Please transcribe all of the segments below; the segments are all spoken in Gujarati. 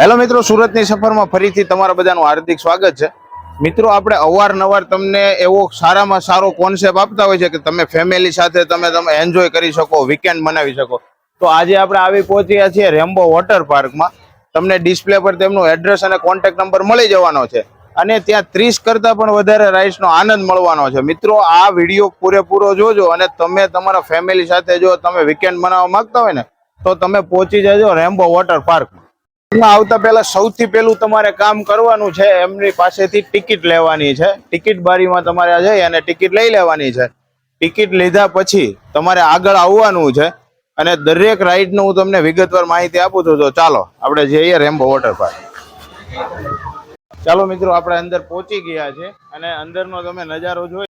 હેલો મિત્રો, સુરતની સફરમાં ફરીથી તમારા બધાનું હાર્દિક સ્વાગત છે. મિત્રો, આપણે અવારનવાર તમને એવો સારામાં સારો કોન્સેપ્ટ આપતા હોય છે કે તમે ફેમિલી સાથે તમે તમે એન્જોય કરી શકો વીકેન્ડ મનાવી શકો. તો આજે આપણે આવી પહોંચ્યા છીએ રેમ્બો વોટર પાર્કમાં તમને ડિસ્પ્લે પર તેમનું એડ્રેસ અને કોન્ટેક્ટ નંબર મળી જવાનો છે. અને ત્યાં ત્રીસ કરતાં પણ વધારે રાઇડ્સનો આનંદ મળવાનો છે. મિત્રો, આ વીડિયો પૂરેપૂરો જોજો અને તમે તમારા ફેમિલી સાથે જો તમે વીકેન્ડ મનાવવા માંગતા હોય ને તો તમે પહોંચી જજો રેમ્બો વોટર પાર્કમાં. આવતા પહેલા સૌથી પહેલું તમારે કામ કરવાનું છે, એમની પાસેથી ટિકિટ લેવાની છે. ટિકિટ બારીમાં તમારે જઈ અને ટિકિટ લઈ લેવાની છે. ટિકિટ લીધા પછી તમારે આગળ આવવાનું છે અને દરેક રાઈડનું હું તમને વિગતવાર માહિતી આપું છું. તો ચાલો, આપણે જઈએ રેમ્બો વોટર પાર્ક. ચાલો મિત્રો, આપણે અંદર પહોંચી ગયા છે અને અંદરનો તમે નજારો જોઈ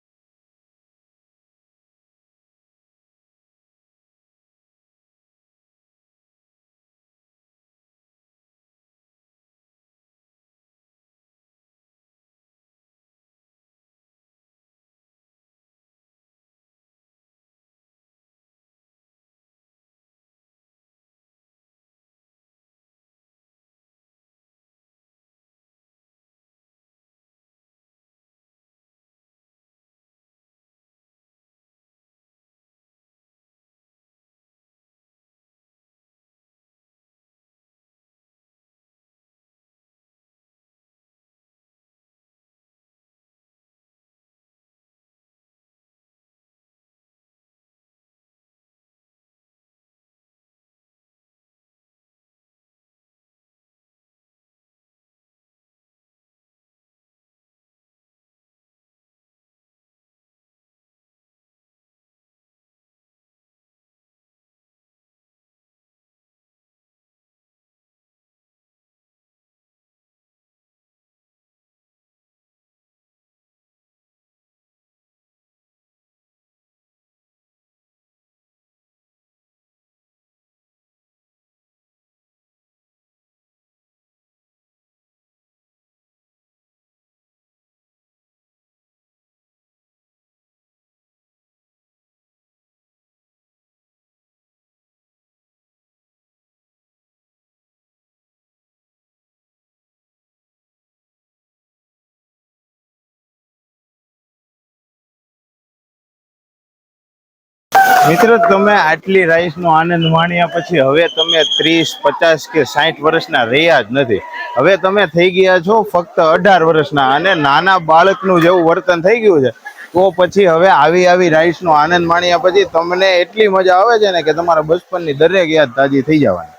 મિત્રો, તમે આટલી રાઈસનો આનંદ માણ્યા પછી હવે તમે ત્રીસ, પચાસ કે સાઠ વર્ષના રહ્યા જ નથી. હવે તમે થઈ ગયા છો ફક્ત અઢાર વર્ષના અને નાના બાળકનું જેવું વર્તન થઈ ગયું છે. તો પછી હવે આવી આવી રાઈસનો આનંદ માણ્યા પછી તમને એટલી મજા આવે છે ને કે તમારા બચપનની દરેક યાદ તાજી થઈ જવાની.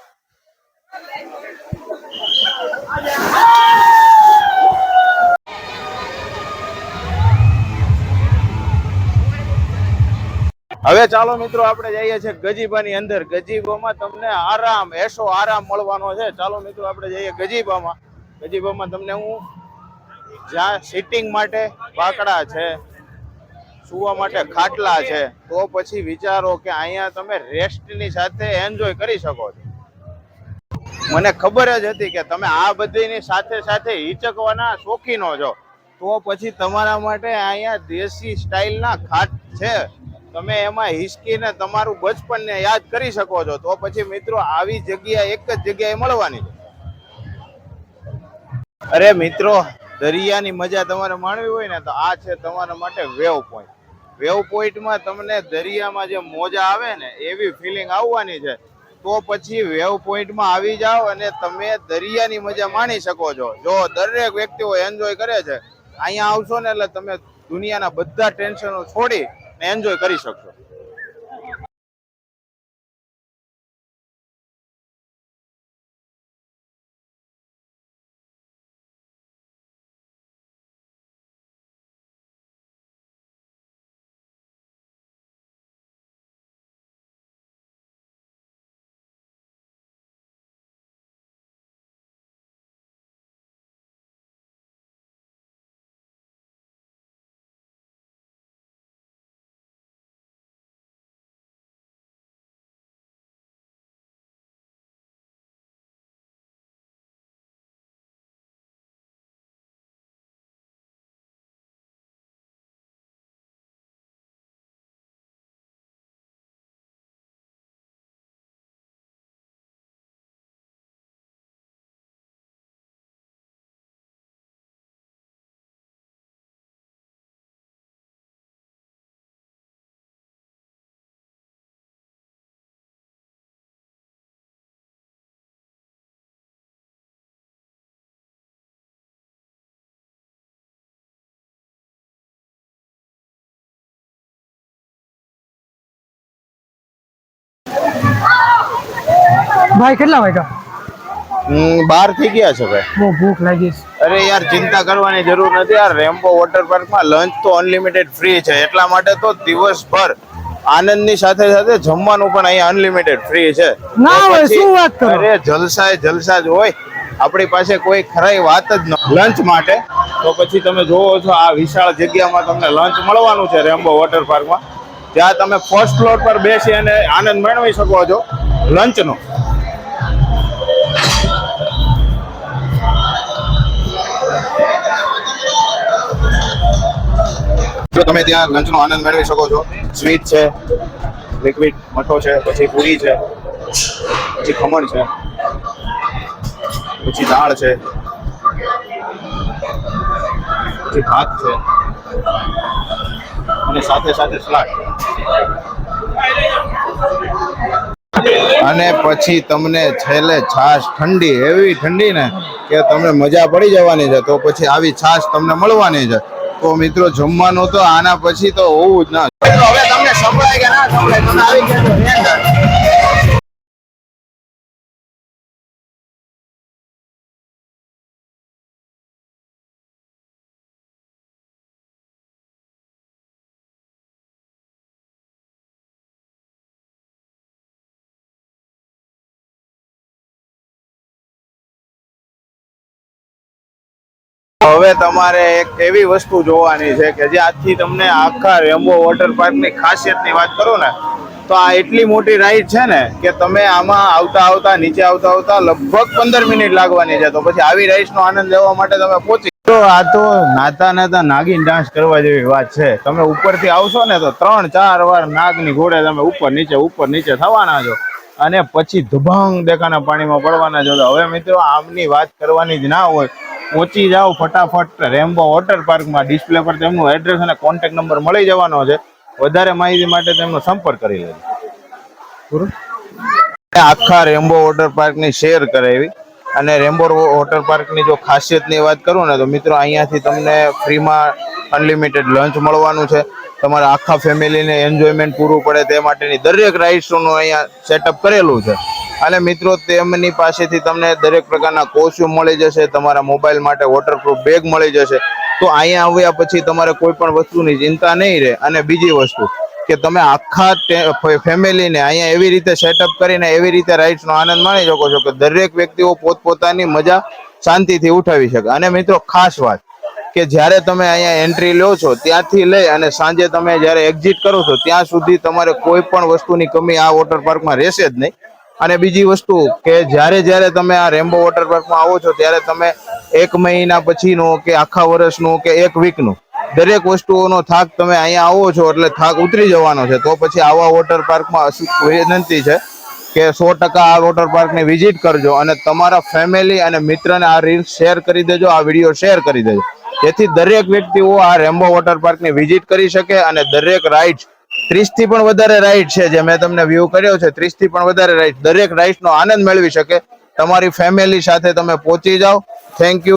હવે ચાલો મિત્રો, આપણે જઈએ છીએ ગજીબાની અંદર. ગજીબામાં તમને આરામ, એસો આરામ મળવાનો છે. ચાલો મિત્રો, આપણે જઈએ ગજીબામાં. ગજીબામાં તમને હું જ્યાં સિટિંગ માટે બાકડા છે, સુવા માટે ખાટલા છે, તો પછી વિચારો કે અહીંયા તમે રેસ્ટની સાથે એન્જોય કરી શકો છો. મને ખબર જ હતી કે તમે આ બધીની સાથે સાથે હિચકવાના શોખીનો છો. તો પછી તમારા માટે અહીંયા દેશી સ્ટાઇલના ખાટ છે. તમે એમાં હિસકીને તમારું બચપનને યાદ કરી શકો છો. તો પછી મિત્રો આવી જગ્યા એક જ જગ્યાએ મળવાની છે. અરે મિત્રો, દરિયાની મજા તમારે માણવી હોય ને તો આ છે તમારા માટે વેવ પોઈન્ટ વેવ પોઈન્ટમાં તમને દરિયામાં જે મોજા આવે ને એવી ફિલિંગ આવવાની છે. તો પછી વેવ પોઈન્ટમાં આવી જાઓ અને તમે દરિયાની મજા માણી શકો છો. જો દરેક વ્યક્તિઓ એન્જોય કરે છે, અહીંયા આવશો ને એટલે તમે દુનિયાના બધા ટેન્શનો છોડી એન્જોય કરી શકશો. ભાઈ કેટલા વાગ્યા? બાર થઈ ગયા છે ભાઈ. બહુ ભૂખ લાગી છે. અરે યાર ચિંતા કરવાની જરૂર નથી. યાર રેમ્બો વોટર પાર્કમાં લંચ તો અનલિમિટેડ ફ્રી છે. એટલા માટે તો દિવસભર આનંદની સાથે સાથે જમવાનું પણ અહીંયા અનલિમિટેડ ફ્રી છે. ના હોય, શું વાત કરો? અરે જલસા જલસા જ હોય. આપણી પાસે કોઈ ખરાઈ વાત જ ન લંચ માટે. તો પછી તમે જોવો છો આ વિશાળ જગ્યામાં તમને લંચ મળવાનું છે રેમ્બો વોટર પાર્કમાં ત્યાં તમે ફર્સ્ટ ફ્લોર પર બેસી અને આનંદ મેળવી શકો છો લંચનો જો તમે ત્યાં લંચનો આનંદ મેળવી શકો છો. સ્વીટ છે લિક્વિડ મઠો છે, પછી પૂરી છે, પછી ખમણ છે, પછી દાળ છે, પછી ભાત છે, અને સાથે સાથે સલાડ અને પછી તમને છેલ્લે છાશ ઠંડી, એવી ઠંડી ને કે તમને મજા પડી જવાની છે, તો પછી આવી છાશ તમને મળવાની છે. તો મિત્રો જમવાનું તો આના પછી તો હોવું જ ના હવે તમને સંભળાય કે ના સંભળાય? તમે આવી ગયા હવે તમારે એક એવી વસ્તુ જોવાની છે કે જે આજથી તમને આખા રેમ્બો વોટર પાર્કની ખાસિયતની વાત કરું ને, તો આ એટલી મોટી રાઈડ છે ને કે તમે આમાં આવતા આવતા, નીચે આવતા આવતા લગભગ પંદર મિનિટ લાગવાની છે. તો પછી આવી રાઈડ્સનો આનંદ લેવા માટે તમે પહોંચી તો આ તો નાતા નાતા નાગિન ડાન્સ કરવા જેવી વાત છે. તમે ઉપરથી આવશો ને તો ત્રણ ચાર વાર નાગની ઘોડે તમે ઉપર નીચે ઉપર નીચે થવાના છો. અને પછી ધુભાંગ દેખાના પાણીમાં પડવાના છો. હવે મિત્રો, આમની વાત કરવાની જ ના હોય. પહોંચી જાઓ ફટાફટ રેમ્બો વોટર પાર્કમાં ડિસ્પ્લે પર તેમનું એડ્રેસ અને કોન્ટેક્ટ નંબર મળી જવાનો છે. વધારે માહિતી માટે તેમનો સંપર્ક કરી લેજો? આખા રેમ્બો વોટર પાર્કની શેર કરાવી. અને રેમ્બો વોટર પાર્કની જો ખાસિયતની વાત કરું ને તો મિત્રો અહીંયાથી તમને ફ્રીમાં અનલિમિટેડ લંચ મળવાનું છે. તમારા આખા ફેમિલીને એન્જોયમેન્ટ પૂરું પડે તે માટેની દરેક રાઇડ્સનું અહીંયા સેટઅપ કરેલું છે. અને મિત્રો, તેમની પાસેથી તમને દરેક પ્રકારના કોસ્યુમ મળી જશે, તમારા મોબાઈલ માટે વોટરપ્રૂફ બેગ મળી જશે. તો અહીંયા આવ્યા પછી તમારે કોઈ પણ વસ્તુની ચિંતા નહીં રહે. અને બીજી વસ્તુ, કે તમે આખા ફેમિલીને અહીંયા એવી રીતે સેટઅપ કરીને એવી રીતે રાઇડ્સનો આનંદ માણી શકો છો કે દરેક વ્યક્તિઓ પોતપોતાની મજા શાંતિથી ઉઠાવી શકે. અને મિત્રો, ખાસ વાત, કે જ્યારે તમે અહીંયા એન્ટ્રી લો છો, ત્યાંથી લઈ અને સાંજે તમે જ્યારે એક્ઝિટ કરો છો, ત્યાં સુધી તમારે કોઈ પણ વસ્તુની કમી આ વોટર પાર્કમાં રહેશે જ નહીં. અને બીજી વસ્તુ કે જ્યારે જ્યારે તમે આ રેમ્બો વોટર પાર્કમાં આવો છો, ત્યારે તમે એક મહિના પછીનું કે આખા વર્ષનું કે એક વીકનું દરેક વસ્તુઓનો થાક તમે અહીંયા આવો છો એટલે થાક ઉતરી જવાનો છે. તો પછી આવા વોટર પાર્કમાં વિનંતી છે કે સો ટકા આ વોટર પાર્કને વિઝિટ કરજો અને તમારા ફેમિલી અને મિત્રને આ રીલ શેર કરી દેજો, આ વીડિયો શેર કરી દેજો. જેથી દરેક વ્યક્તિઓ આ રેમ્બો વોટર પાર્કની વિઝિટ કરી શકે અને દરેક રાઇડ્સ ત્રીસથી પણ વધારે રાઈડ છે જે મેં તમને વ્યૂ કર્યો છે. ત્રીસથી પણ વધારે રાઈડ દરેક રાઇડ્સ નો આનંદ મેળવી શકે. તમારી ફેમિલી સાથે તમે પહોંચી જાઓ. Thank you